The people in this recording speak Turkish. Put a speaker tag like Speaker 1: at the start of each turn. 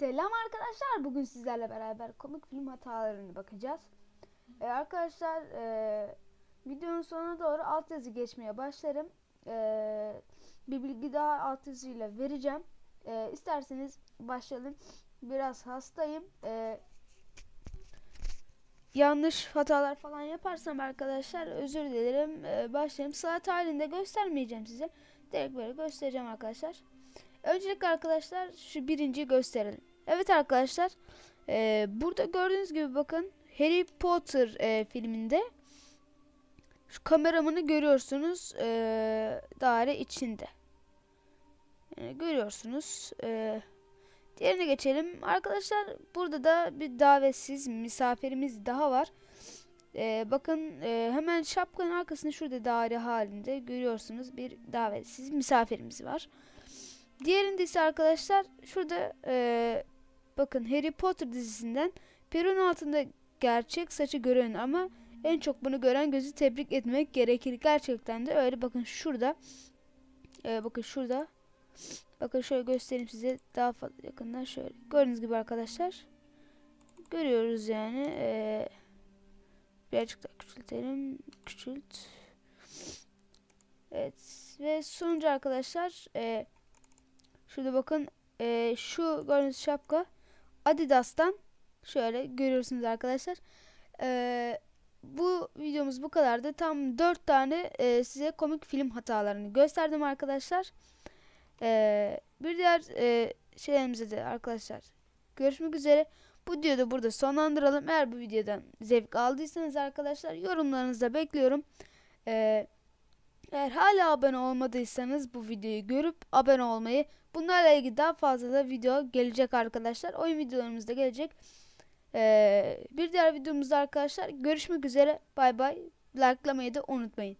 Speaker 1: Selam arkadaşlar. Bugün sizlerle beraber komik film hatalarına bakacağız. Ee, arkadaşlar e, videonun sonuna doğru altyazı geçmeye başlarım. Ee, bir bilgi daha altyazıyla vereceğim. Ee, isterseniz başlayalım. Biraz hastayım. Ee, yanlış hatalar falan yaparsam arkadaşlar özür dilerim. Ee, başlayalım. Saat halinde göstermeyeceğim size. Direkt böyle göstereceğim arkadaşlar. Öncelikle arkadaşlar şu birinciyi gösterelim. Evet arkadaşlar e, burada gördüğünüz gibi bakın Harry Potter e, filminde şu kameramanı görüyorsunuz e, daire içinde. Yani görüyorsunuz. E, diğerine geçelim. Arkadaşlar burada da bir davetsiz misafirimiz daha var. E, bakın e, hemen şapkanın arkasında şurada daire halinde görüyorsunuz bir davetsiz misafirimiz var. Diğerinde ise arkadaşlar şurada e, bakın Harry Potter dizisinden perun altında gerçek saçı gören ama en çok bunu gören gözü tebrik etmek gerekir. Gerçekten de öyle. Bakın şurada. E, bakın şurada. Bakın şöyle göstereyim size daha fazla yakından şöyle. Gördüğünüz gibi arkadaşlar. Görüyoruz yani. E, birazcık daha küçültelim. Küçült. Evet. Ve sonucu arkadaşlar eee Şurada bakın e, şu gördüğünüz şapka Adidas'tan şöyle görüyorsunuz arkadaşlar. E, bu videomuz bu kadardı. Tam 4 tane e, size komik film hatalarını gösterdim arkadaşlar. E, bir diğer e, şeylerimize de arkadaşlar görüşmek üzere. Bu videoyu da burada sonlandıralım. Eğer bu videodan zevk aldıysanız arkadaşlar yorumlarınızı bekliyorum. Eee eğer hala abone olmadıysanız bu videoyu görüp abone olmayı bunlarla ilgili daha fazla da video gelecek arkadaşlar. Oyun videolarımız da gelecek. Ee, bir diğer videomuzda arkadaşlar görüşmek üzere. Bay bay. Likelamayı da unutmayın.